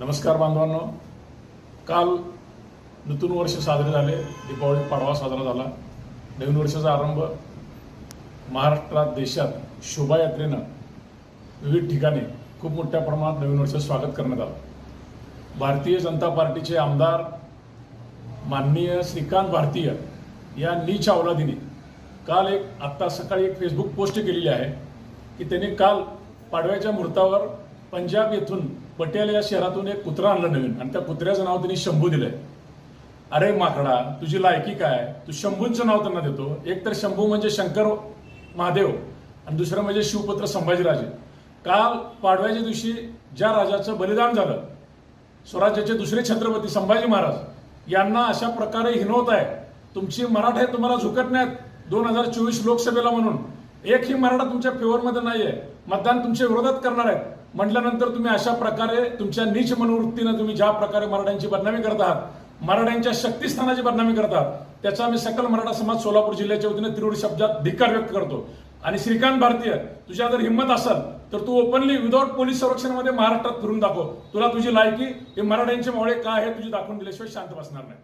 नमस्कार बांधवांनो. काल नूतन वर्ष साजरे झाले. दीपावली पाडवा साजरा झाला. नवीन वर्षाचा आरंभ महाराष्ट्रात देशात शोभायात्रेनं विविध ठिकाणी खूप मोठ्या प्रमाणात नवीन वर्षाचं स्वागत करण्यात आलं. भारतीय जनता पार्टीचे आमदार माननीय श्रीकांत भारतीय या नीच अवलादीने काल एक आत्ता सकाळी एक फेसबुक पोस्ट केलेली आहे की त्यांनी काल पाडव्याच्या मुहूर्तावर पंजाब येथून पटियाला या शहरातून एक कुत्रा आणलं नवीन. आणि त्या कुत्र्याचं नाव त्यांनी शंभू दिलंय. अरे माकडा तुझी लायकी काय? तू शंभूंचं नाव त्यांना देतो. एक तर शंभू म्हणजे शंकर महादेव आणि दुसरं म्हणजे शिवपुत्र संभाजीराजे. काल पाडव्याच्या दिवशी ज्या राजाचं बलिदान झालं स्वराज्याचे दुसरे छत्रपती संभाजी महाराज यांना अशा प्रकारे हिनवत आहे. तुमची मराठे तुम्हाला झुकत नाहीत. दोन हजार चोवीस लोकसभेला म्हणून एकही मराठा तुमच्या फेवरमध्ये नाहीये. मतदान तुमच्या विरोधात करणार आहेत. म्हटल्यानंतर तुम्ही अशा प्रकारे तुमच्या नीच मनोवृत्तीनं तुम्ही ज्या प्रकारे मराठ्यांची बदनामी करत आहात मराठ्यांच्या शक्तीस्थानाची बदनामी करतात त्याचा मी सकल मराठा समाज सोलापूर जिल्ह्याच्या वतीने तिरुड शब्दात धिक्कार व्यक्त करतो. आणि श्रीकांत भारतीय तुझ्या जर हिंमत असेल तर तू ओपनली विदाऊट पोलीस संरक्षणामध्ये महाराष्ट्रात फिरून दाखव. तुला तुझी लायकी हे मराठ्यांचे मोळे काय आहे तुझी दाखवून दिल्याशिवाय शांत बसणार नाही.